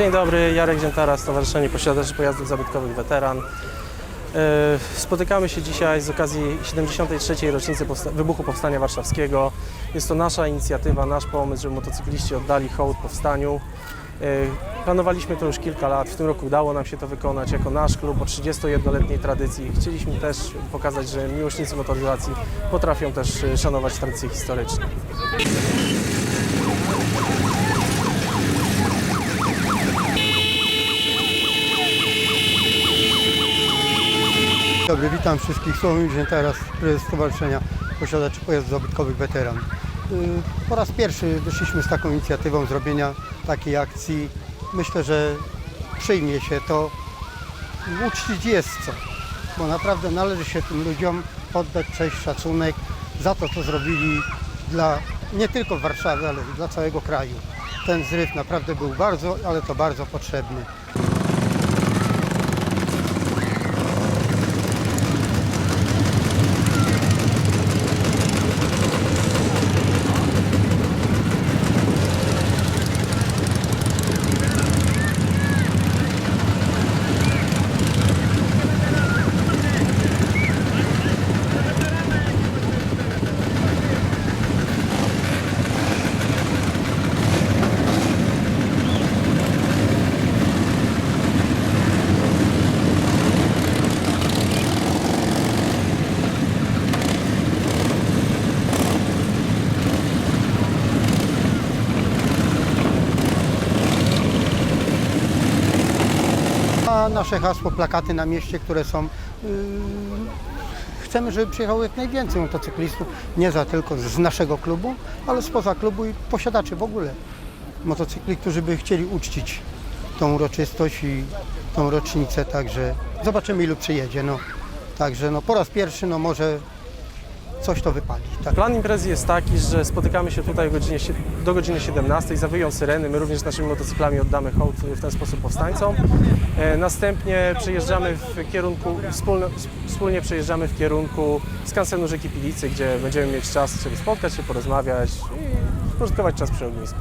Dzień dobry, Jarek Ziętara, Stowarzyszenie Posiadaczy Pojazdów Zabytkowych Weteran. E, Spotykamy się dzisiaj z okazji 73. rocznicy wybuchu Powstania Warszawskiego. Jest to nasza inicjatywa, nasz pomysł, żeby motocykliści oddali hołd powstaniu. E, Planowaliśmy to już kilka lat, w tym roku udało nam się to wykonać jako nasz klub po 31-letniej tradycji. Chcieliśmy też pokazać, że miłośnicy motoryzacji potrafią też e, szanować tradycje historyczne. Dobry, witam wszystkich. Słowem teraz prezes Stowarzyszenia Posiadaczy Pojazdów Zabytkowych Weteran. Y, Po raz pierwszy wyszliśmy z taką inicjatywą zrobienia takiej akcji. Myślę, że przyjmie się to. Uczcić jest co, bo naprawdę należy się tym ludziom oddać cześć, szacunek za to, co zrobili dla nie tylko Warszawy, ale dla całego kraju. Ten zryw naprawdę był bardzo, ale to bardzo potrzebny. A nasze hasło, plakaty na mieście, które są. Yy, chcemy, żeby przyjechało jak najwięcej motocyklistów, nie za tylko z naszego klubu, ale spoza klubu i posiadaczy w ogóle motocykli, którzy by chcieli uczcić tą uroczystość i tą rocznicę, także zobaczymy ilu przyjedzie. No. Także no, po raz pierwszy no, może coś to wypali. Tak. Plan imprezy jest taki, że spotykamy się tutaj godzinie, do godziny 17, zawyją syreny, my również naszymi motocyklami oddamy hołd w ten sposób powstańcom. E, Następnie przejeżdżamy w kierunku, wspólno, wspólnie przejeżdżamy w kierunku skansenu rzeki Pilicy, gdzie będziemy mieć czas, żeby spotkać się, porozmawiać i spożytkować czas przy ognisku.